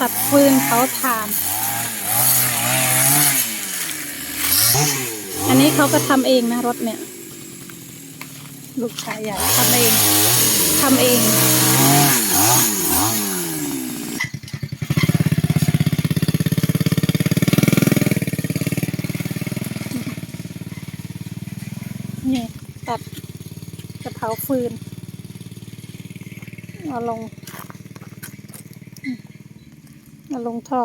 ตัดฟืนเผาถ่าน อันนี้เขาก็ทำเองนะรถเนี่ย ลูกชายใหญ่ทำเองทำเองนี่ตัดกระเผาฟืนเอาลง เอาลงท่อ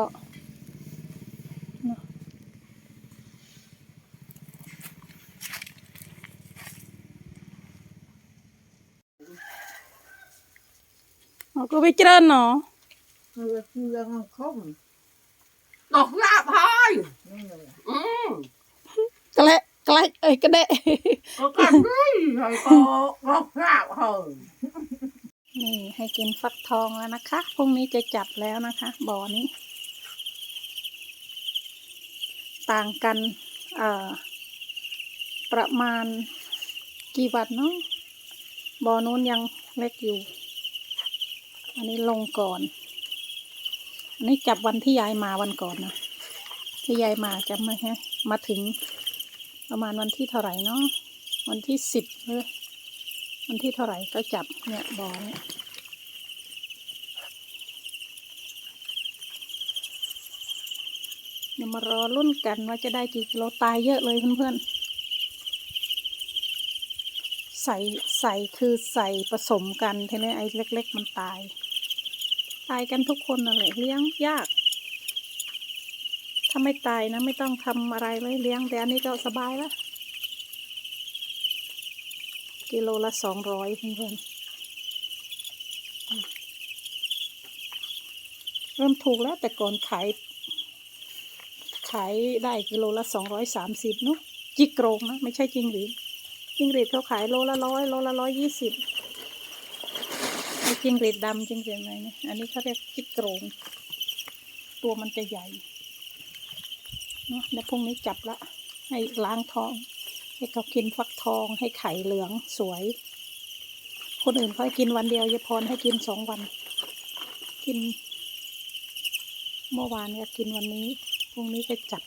เนาะเอาก็ไปเจริญเนาะคือคือเรื่องคมตกลาบพายนี่เลยอืมกระเละกระเละเอ้ยกระเดะก็กันเลยให้ก็ก็ลาบเฮ้ย นี่ให้กินฟักทองแล้วนะคะ พรุ่งนี้จะจับแล้วนะคะ บ่อนี้ ต่างกันประมาณกี่วันเนาะบ่อนู้นยังเล็กอยู่ อันนี้ลงก่อน อันนี้จับวันที่ยายมาวันก่อนนะ ที่ยายมาจำไหมฮะ มาถึงประมาณวันที่เท่าไหร่เนาะ วันที่สิบเลย วันที่เท่าไหร่ก็จับเนี่ยบอเนี่ยเดี๋ยวมารอรุ่นกันว่าจะได้กี่กิโลตายเยอะเลยเพื่อนๆ ใส่ใส่คือใส่ผสมกันทีนี้ไอ้เล็ก ๆ มันตาย ตายกันทุกคนนั่นแหละเลี้ยงยาก ถ้าไม่ตายนะไม่ต้องทำอะไรเลยเลี้ยงแต่อันนี้ก็สบายแล้ว กิโลละสองร้อยเพื่อนเริ่มถูกแล้วแต่ก่อนขาย ขายได้กิโลละสองร้อยสามสิบเนาะจิกโกรงนะไม่ใช่จิงหรีดจิงหรีดเขาขายโลละร้อยโลละร้อยยี่สิบไอ้จิงหรีดดำจิงหรีดอะไรเนี่ยอันนี้เขาเรียกจิกโกรง ตัวมันจะใหญ่เนาะเดี๋ยวพรุ่งนี้จับละให้ล้างท้อง ให้เขากินฟักทองให้ไข่เหลืองสวย คนอื่นเขากินวันเดียวยายพรให้กินสองวัน กิน เมื่อวานก็กินวันนี้พรุ่งนี้ก็จับ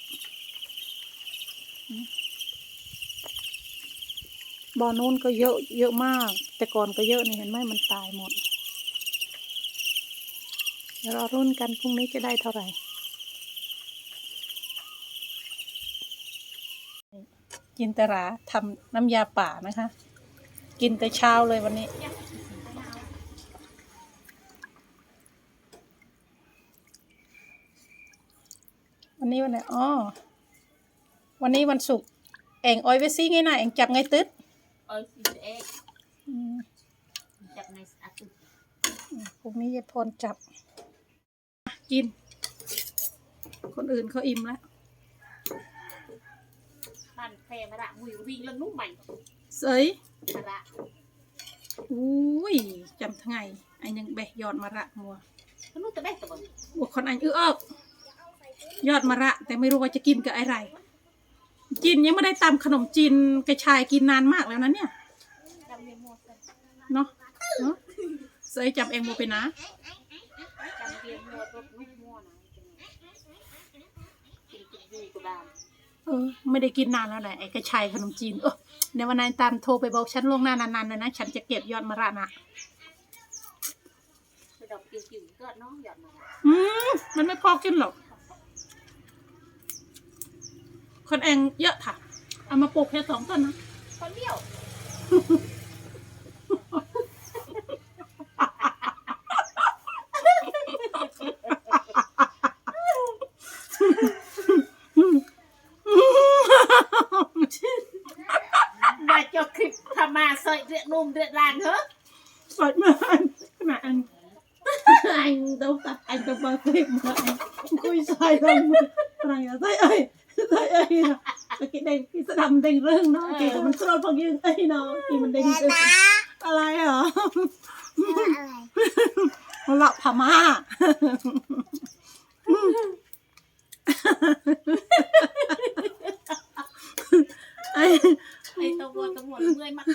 บ่อนู้นก็เยอะเยอะมาก แต่ก่อนก็เยอะนี่เห็นไหมมันตายหมดเดี๋ยวรอรุ่นกันพรุ่งนี้จะได้เท่าไหร่ จินตราทำน้ำยาป่านะคะ กินแต่เช้าเลยวันนี้ วันนี้วันไหนอ๋อวันนี้วันศุกร์เองออยไว้ซี่ไงนะเองจับไงตึ๊ดเอ้ยสิเอ็กอืมจับในอัตุพรุ่งนี้ยายพรจับ กิน คนอื่นเขาอิ่มแล้ว บ้านแพรมาละมุยวิ่งแล้วนุ่มใหม่เสยมาละอุ้ยจำทั้งไงไอ้ยังแบกยอดมาระมัวก็นุ่มแต่แม่ตัวบวกคนอันอื้อเอิกยอดมะระ แต่ไม่รู้ว่าจะกินกับอะไรจีนยังไม่ได้ตำขนมจีนกระชายกินนานมากแล้วนะเนี่ยจำเมียมัวกันเนาะเนาะเสยจำเองโมเป็นนะจำเมียมัวรถลูกมัวนะกินกินดูกระดาน เออไม่ได้กินนานแล้วแหละไอ้กระชายขนมจีนเออในวันนั้นตามโทรไปบอกฉันล่วงหน้านานๆเลยนะฉันจะเก็บยอดมะระนะไปดอกกิวกิวก็น้องหยอดมาอืมมันไม่พอกินหรอก คนเองเยอะค่ะ เอามาปลูกแค่สองต้นนะคนเดียว มาจบคลิปทำมาใส่เดือดนุ่มเดือดรานเหรอสดมากขนาดอันอันต้องตัดอันต้องมาเก็บมาอันคุยใส่ลงมาอะไรอะใส่ไอ้ใส่ไอ้นะตะกี้เด้งพี่สะดำเด้งเรื่องเนาะเก๋มันสลดพอยืนไอ้เนาะที่มันเด้งเรื่องอะไรเหรอมันหลอกพม่าไอ้ ไอ้ตัวตัวหมดเมื่อยมาก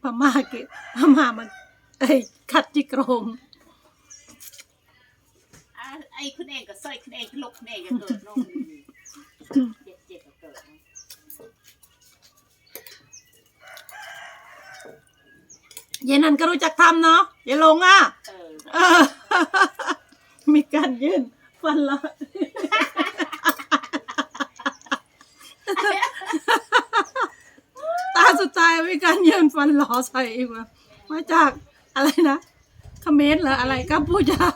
ไพม่าเกพม่ามันไอ้ยขัดจิโกรง อะไอ้คุณเองก็สร้อยคุณเองลกคุณเองก็เกิดน้องเจ็บเจ็บก็เกิดเย็นนันก็รู้จักทำเนาะอย่าลงอะเออเออมีการยื่นฟันละตาสุดท้ายมีการยื่นฟันหลอใส่อีกว่ามาจากอะไรนะเขมรเหรออะไรกัมพูชา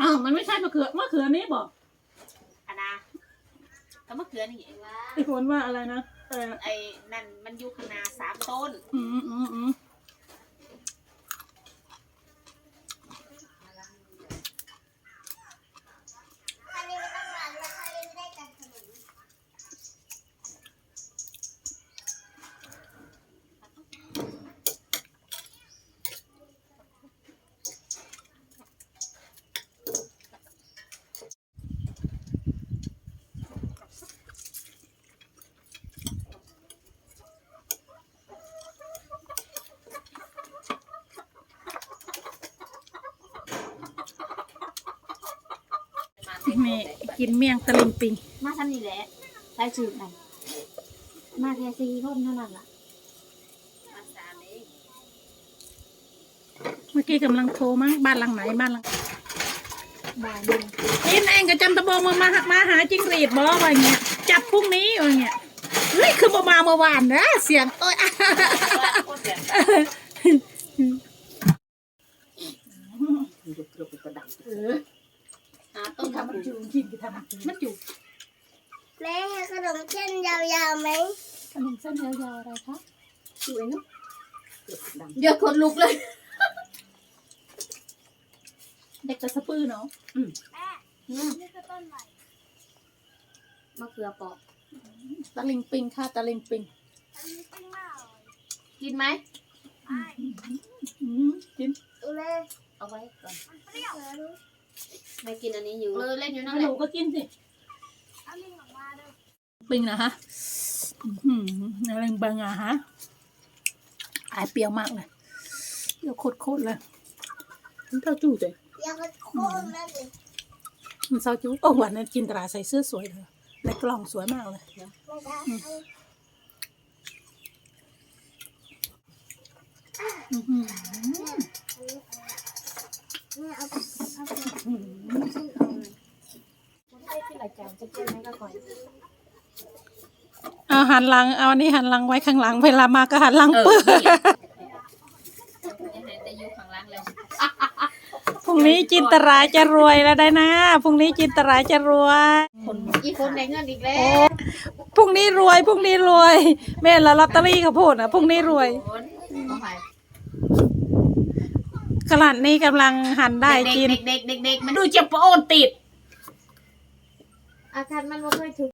อ้าวมันไม่ใช่มะ เขือมะเขือนี้บอกอันนะก็มะเขือนี่เองว่าไอ้คนว่าอะไรนะเออไอ้นั่นมันอยู่ข้างหน้าสามต้น อืมอืมอืม อันนี้ไม่ต้องรันแล้วเขาเล่นได้กันขนม มีกินเมี่ยงตะลิงปิงมาทำนี่แหละใช้สูตรไหนมาแค่สี่คนเท่านั้นล่ะมาสามเองเมื่อกี้กำลังโทรมั้งบ้านหลังไหนบ้านหลังบ่ายหนึ่งนี่เองกับจันตะบองมามามาหาจิงหรีดบอว่าเงี้ยจับพรุ่งนี้ว่าเงี้ยเฮ้ยคือมามาเมื่อวานนะเสียงโอ้ยอะว่าคนแบบยุบยุบกระดังเออหา ต้นทำทำมันมันจูจูกินไปทำมันจูมันจูแม่ขนมเส้นยาวๆไหมขนมเส้นยาวๆอะไรคะสวยเนาะเดี๋ยวคนลุกเลย เด็กกระสะปื้อเนาะแม่นี่คือต้นใหม่มะเขือเปอกตะลิงปิงค่ะตะลิงปิงอันนี้เป็นมากเลยกินไหมไอ้อืมกินดูเลยเอาไว้ก่อน มันเปรี้ยวดูไม่กินอันนี้อยู่เออเล่นอยู่นั่นหแหละนูก็กินสิเอาลิงออกมาดูปิงนะฮะอืมอะไรบางอะฮะอายเปรี้ยวมากเลยเปรี้ยวโคตรๆเลยมันเท่าจู้เลยอยากโค่นนั่นเลยมันเศร้าจู้โอ้วันนั้นจินตราใส่เสื้อสวยเลยในกล่องสวยมากเลยไม่ได้อื้อหือแม่เอา เอาอื้อหือขึ้นเอาเลยไม่ที่ไหนจานจะเป็นไหมก็ก่อนเอาหันหลัง เอาอันนี้หันหลังไว้ข้างหลัง เวลามาก็หันหลังเปื้อแต่อยู่ข้างล่างแล้วพรุ่งนี้จินตราจะรวยแล้วได้นะ พรุ่งนี้จินตราจะรวยคนอีกคนได้เงินอีกแล้วพรุ่งนี้รวย พรุ่งนี้รวย แม่ละลอตเตอรี่เขาพูดนะพรุ่งนี้รวย คนเอาไป ขนาดนี้กำลังหันได้จิน เด็กๆเด็กๆเด็กๆมันดูจะโอนติด อาการมันไม่ค่อยถึง